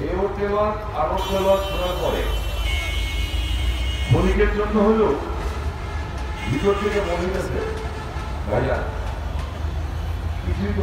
এও আরও মনিকের জন্য হলো ভিতর থেকে মনে গেছে ভাইয়া কিছুই তো।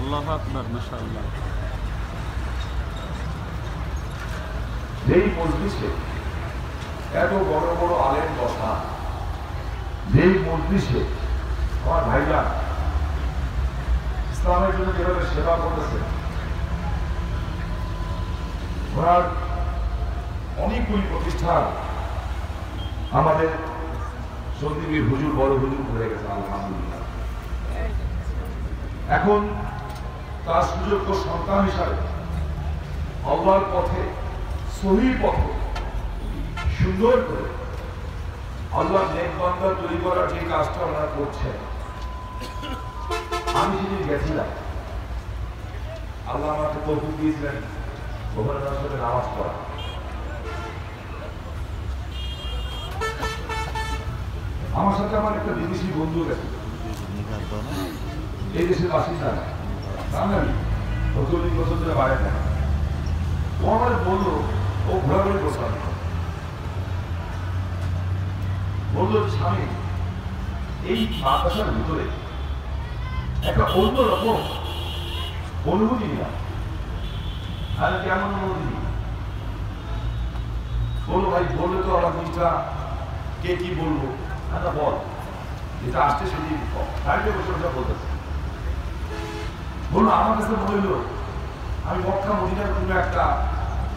আল্লাহ আকবর মাশাআল্লাহ। যেই মজলিসে এত বড় বড় আলেম কথা যেই মজলিসে আমার ভাইজান ইসলামের জন্য যেভাবে সেবা করতেছে, ওনার অনেকগুলি প্রতিষ্ঠান আমাদের সন্দীপীর হুজুর, বড় হুজুর হয়ে গেছে আলহামদুলিল্লাহ। এখন তার সুযোগ্য সন্তান হিসাবে আল্লাহর পথে, সহির পথে, সুন্দর করে আল্লাহ নেক বান্দা তৈরি করার যে কাজটা ওনারা করছেন আমি যদি গেছিলাম। আল্লাহ আমাকে তৌফিক দিয়েছিলেন তার সাথে নামাজ পড়া। আমার সাথে আমার একটা বিদেশি বন্ধু গেছে। এই দেশের বাসিন্দা। বাঙালি চল্লিশ বছর ধরে বাইরে থাকে। আমার বলল, ও ঘোরাঘুরি করতাম বলল, স্বামী, এই মাদ্রাসার ভিতরে একটা অন্য রকম অনুভূতি নিলাম আর কেমন অনুভূতি বলল ভাই বললে তো আমার জিনিসটা। কে কি বলব? আচ্ছা বল। যেটা আসছে সেদিন। গাড়িতে বসে ওটা বলতেছে বলল আমার কাছে মনে হইল আমি মক্কা মদিনার কোনো একটা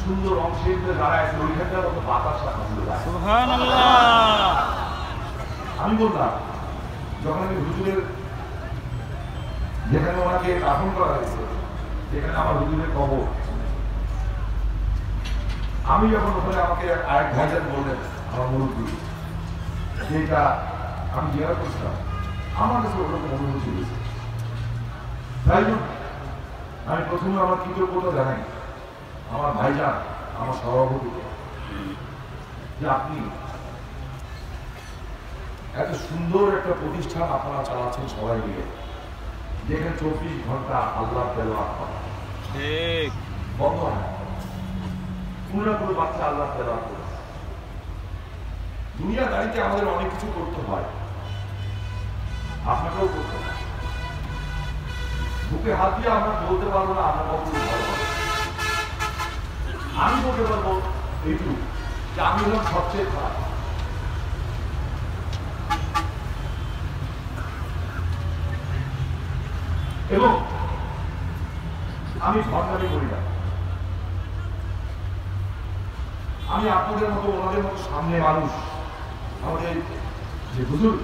সুন্দর অংশের মধ্যে দাঁড়ায় আছি ওইখানটার মতো বাতাস আমি বললাম যখন আমি হুজুরের যেখানে ওনাকে দাফন করা হয়েছে, সেখানে আমার হুজুরের কবর। আমি যখন ওখানে আমাকে আরেক ভাইজান বললেন, আমার মুরব্বী যেটা আমি জিজ্ঞাসা করছিলাম, আমার কাছে ওরকম অনুভূতি হয়েছে। তাই জন্য আমি প্রথমে আমার কৃতজ্ঞতা জানাই, আমার ভাইজান, আমার সভাপতিকে যে আপনি এত সুন্দর একটা প্রতিষ্ঠান আপনারা চালাচ্ছেন সবাই মিলে। যেখানে চব্বিশ ঘণ্টা আল্লাহ তেলাওয়াত ঠিক। বন্ধ হয় কোনো না কোনো বাচ্চা আল্লাহ তেলাওয়াত করে দুনিয়া দাঁড়িতে আমাদের অনেক কিছু করতে হয়। আপনাকেও করতে হয়। বুকে হাত দিয়ে আমরা বলতে পারব না আমরা হবে। আমি বলতে পারব এইটুকু যে আমি হলাম সবচেয়ে খারাপ এবং আমি সরকারি করি না আমি আপনাদের মতো, ওনাদের মতো সামনে মানুষ, আমাদের যে হুজুর,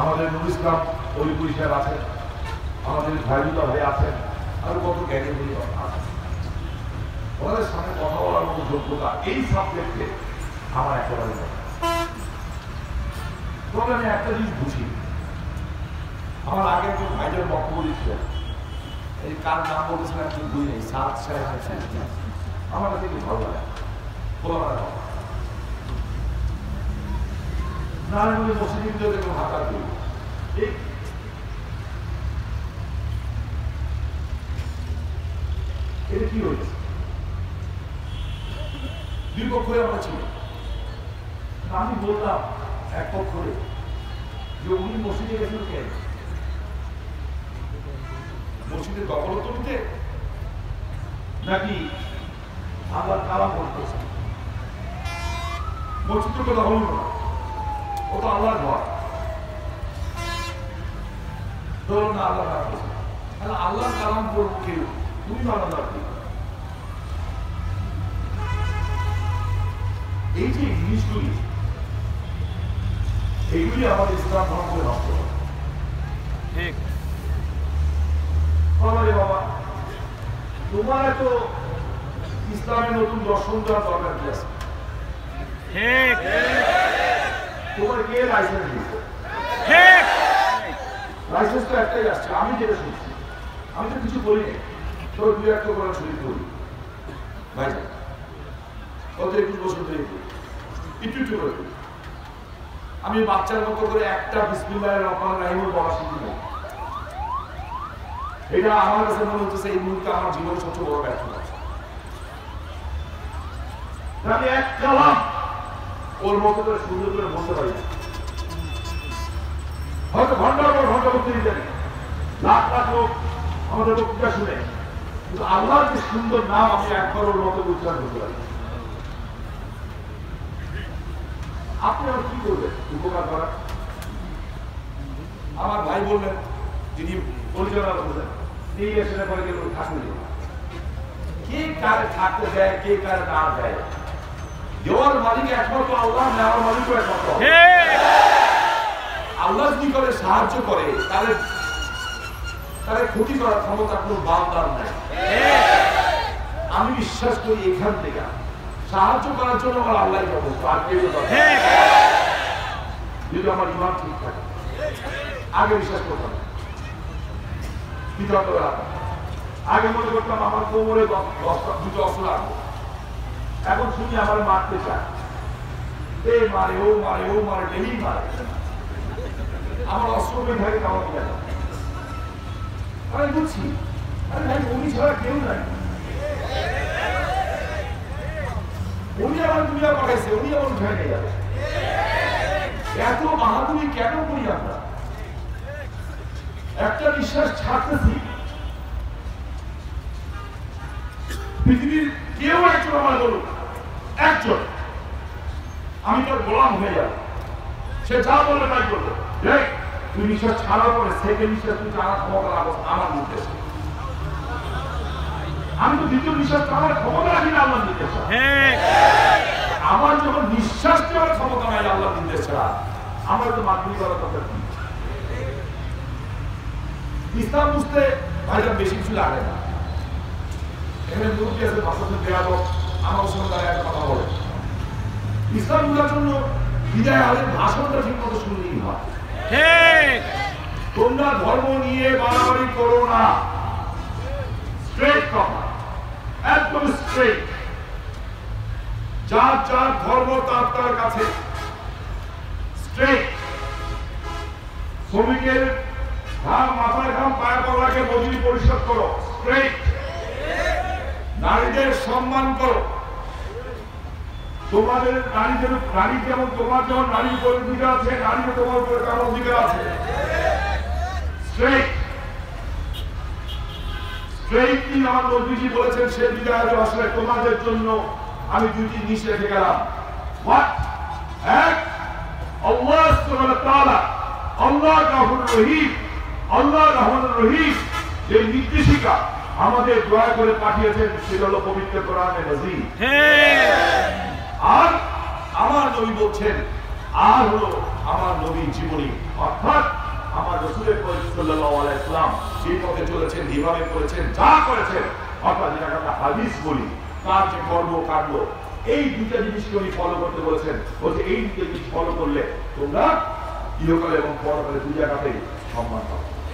আমাদের নুর ইসলাম অলিপুরি সাহেব আছেন, আমাদের ভাইবুল্লাহ ভাই আছেন, আরও কত জ্ঞানী গুলি আছেন ওনাদের সামনে কথা বলার মতো যোগ্যতা এই সাবজেক্টে আমার একেবারে তবে আমি একটা জিনিস বুঝি আমার আগে একজন ভাইজান বক্তব্য দিচ্ছিলেন এই কার নাম একজন বুঝি নেই, সাত সাহেব। আমার কি ভালো লাগে? হাতার এটা কি হয়েছে? দুই আমরা ছিল আমি বললাম এক পক্ষে যে উনি মসজিদে গেছিল কেন? মসজিদের দখলত নিতে নাকি আল্লাহ কালাম করতেছে মসজিদ দখল হলো না। ও তো আল্লাহর ঘর। ধরুন না আল্লাহ কালাম তাহলে আল্লাহর কালাম করব কেউ তুমি মানা লাগবে এই যে জিনিসগুলি, এইগুলি আমাদের ইসলাম ধর্মকে নষ্ট করে এত ইসলামের নতুন দর্শন দেওয়ার দরকার কি আছে? তোমার কে লাইসেন্স ঠিক। লাইসেন্স তো একটাই আসছে আমি যেটা শুনছি আমি তো কিছু বলি তো দুই একটা করে ছবি করি ভাই কত একুশ বছর ধরে একটু একটু করে আমি বাচ্চার মতো করে একটা বিসমিল্লাহ রহমান রাহিমুল বলা শিখি না। এটা আমার কাছে মনে হচ্ছে এই মুহূর্তে আমার জীবনের সবচেয়ে বড় ব্যর্থতা আমি এক কালাম ওর মতো করে সুন্দর করে বলতে পারি হয়তো ঘণ্টার পর ঘণ্টা করতে জানি লাখ লাখ লোক আমাদের বক্তৃতা শুনে কিন্তু আল্লাহর যে সুন্দর নাম আমি একবার ওর মতো উচ্চারণ করতে পারি আপনি আর কি করবেন? উপকার করা? আমার ভাই বললেন, যিনি পরিচালনা করলেন এই এসে পরে গেল ঠাকুর কে কারে থাকতে দেয় কে কারে না দেয়? দেওয়ার মালিক একমাত্র আল্লাহ নেওয়ার মালিকও একমাত্র। আল্লাহ। যদি করে সাহায্য করে তাহলে তাহলে ক্ষতি করার ক্ষমতা কোনো বান্দার নাই। আমি বিশ্বাস করি এখান থেকে সাহায্য করার জন্য আমার আল্লাহ যথেষ্ট আর কেউ যদি আমার ইমান ঠিক থাকে। আগে বিশ্বাস করতাম। আগে মনে করতাম আমার কোমরে দুটো রাখব এখন শুনি আমার মারতে চায়। এ মারে, ও মারে ও মারে, ডেলি মারে। আমার অস্ত্র পেয়ে থাকে গেল আমি বুঝছি। আরে ভাই উনি ছাড়া কেউ নাই। উনি আমার দুনিয়া পাঠাইছে উনি আমার নিয়ে যাবে এত বাহাদুরি কেন করি আমরা? একটা বিশ্বাস ছাড়তেছি। পৃথিবীর কেউ একজন আমার বলুন একজন। আমি তোর গোলাম হয়ে যাব। সে যা বলবে তাই করবে। তুই নিঃশ্বাস ছাড়ার পরে সেকেন্ড নিঃশ্বাস তুই টানার ক্ষমতা রাখো আমার নির্দেশে। আমি তো দ্বিতীয় নিঃশ্বাস টানার ক্ষমতা রাখি না আমার নির্দেশে। ঠিক আমার যখন নিঃশ্বাস নেওয়ার ক্ষমতা নাই আল্লাহ নির্দেশ ছাড়া আমার তো মাতৃ করার কথা ইসলাম বুঝতে ভাইজান বেশি কিছু লাগে না। এখানে মুরব্বী আছে ভাষণ দেওয়া হোক আমার সঙ্গে তারা একটা কথা বলে। ইসলাম বোঝার জন্য বিদায় আলের ভাষণটা ঠিক মতো শুনলেই হয়। তোমরা ধর্ম নিয়ে বাড়াবাড়ি করো না। স্ট্রেট কথা। একদম স্ট্রেট যার যার ধর্ম তার তার কাছে। স্ট্রেট শ্রমিকের ঘাম মাথায় ঘাম মজুরি পরিশোধ করো। নারীদের সম্মান করো। তোমাদের নারীদের নারী যেমন তোমার যেমন উপর অধিকার আছে তোমার উপরে অধিকার আছে। আমার বলেছেন, সে বিদায় আসলে তোমাদের জন্য আমি দুটি জিনিস রেখে গেলাম। এক আল্লাহ সুবহানাহু রহিম। আল্লাহ রহমান রহিম যে নির্দেশিকা আমাদের দয়া করে পাঠিয়েছেন, সেটা হলো পবিত্র কোরআনে আর আমার নবী বলছেন, আর হলো আমার নবীর জীবনী। অর্থাৎ আমার রসুলের সাল্লাল্লাহু যে পথে চলেছেন যেভাবে করেছেন যা করেছেন, অর্থাৎ যেটাকে আমরা হাদিস বলি, তার যে কর্ম কাণ্ড, এই দুটা জিনিসকে উনি ফলো করতে বলেছেন। বলছে, এই দুটো জিনিস ফলো করলে তোমরা ইহকালে এবং পরকালে দুই জায়গাতেই সম্মান পাবে।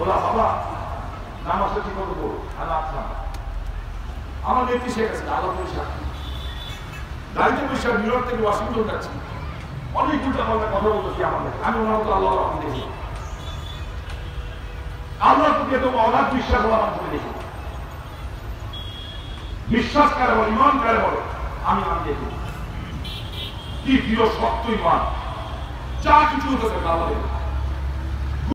বলা, বাবা নামাজটা ঠিক আমার নেত্রী শেখ আছে আলাপ পরিষ্কার গাড়িতে বসে নিউ ইয়র্ক থেকে ওয়াশিংটন যাচ্ছি। অনেক উল্টা পাল্টা কথা বলতেছি আমাদের। আমি ওনার মতো আল্লাহ রহমান দেখি। আল্লাহ প্রতি এত অনাথ বিশ্বাস হওয়ার আমি দেখি। বিশ্বাস কারে বলো, ইমান কারে বলো, আমি আমি দেখি। কি প্রিয়, শক্ত ইমান। যা কিছু হতেছে আল্লাহ দেখি।